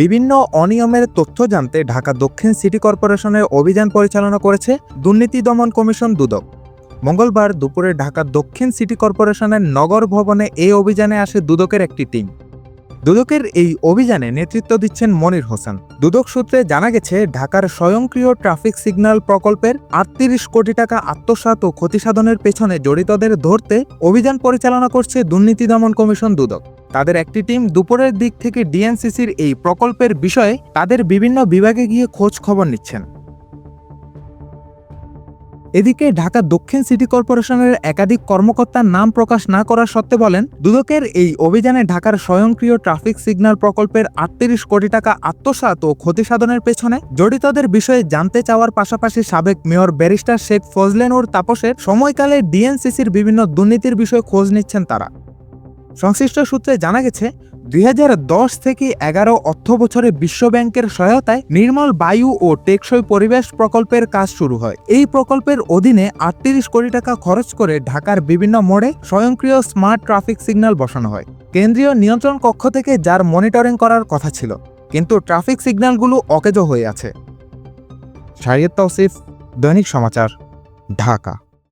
বিভিন্ন অনিয়মের তথ্য জানতে ঢাকা দক্ষিণ সিটি কর্পোরেশনের অভিযান পরিচালনা করেছে দুর্নীতি দমন কমিশন দুদক। মঙ্গলবার দুপুরে ঢাকা দক্ষিণ সিটি কর্পোরেশনের নগর ভবনে এই অভিযানে আসে দুদকের একটি টিম। দুদকের এই অভিযানে নেতৃত্ব দিচ্ছেন মনির হোসেন। দুদক সূত্রে জানা গেছে, ঢাকার স্বয়ংক্রিয় ট্রাফিক সিগন্যাল প্রকল্পের আটত্রিশ কোটি টাকা আত্মসাৎ ও ক্ষতিসাধনের পেছনে জড়িতদের ধরতে অভিযান পরিচালনা করছে দুর্নীতি দমন কমিশন দুদক। তাদের একটি টিম দুপুরের দিক থেকে ডিএনসিসির এই প্রকল্পের বিষয়ে তাদের বিভিন্ন বিভাগে গিয়ে খোঁজ খবর নিচ্ছেন। এদিকে ঢাকা দক্ষিণ সিটি কর্পোরেশনের একাধিক কর্মকর্তার নাম প্রকাশ না করার সত্ত্বে বলেন, দুদকের এই অভিযানে ঢাকার স্বয়ংক্রিয় ট্রাফিক সিগন্যাল প্রকল্পের আটত্রিশ কোটি টাকা আত্মসাৎ ও ক্ষতিসাধনের পেছনে জড়িতদের বিষয়ে জানতে চাওয়ার পাশাপাশি সাবেক মেয়র ব্যারিস্টার শেখ ফজলেনুর তাপসের সময়কালে ডিএনসিসির বিভিন্ন দুর্নীতির বিষয়ে খোঁজ নিচ্ছেন তারা। সংশ্লিষ্ট সূত্রে জানা গেছে, দুই হাজার দশ থেকে এগারো অর্থ বছরে বিশ্বব্যাংকের সহায়তায় নির্মল বায়ু ও টেকসই পরিবেশ প্রকল্পের কাজ শুরু হয়। এই প্রকল্পের অধীনে আটত্রিশ কোটি টাকা খরচ করে ঢাকার বিভিন্ন মোড়ে স্বয়ংক্রিয় স্মার্ট ট্রাফিক সিগন্যাল বসানো হয়। কেন্দ্রীয় নিয়ন্ত্রণ কক্ষ থেকে যার মনিটরিং করার কথা ছিল, কিন্তু ট্রাফিক সিগন্যালগুলো অকেজ হয়ে আছে। শারিয়ত তৌসিফ, দৈনিক সমাচার, ঢাকা।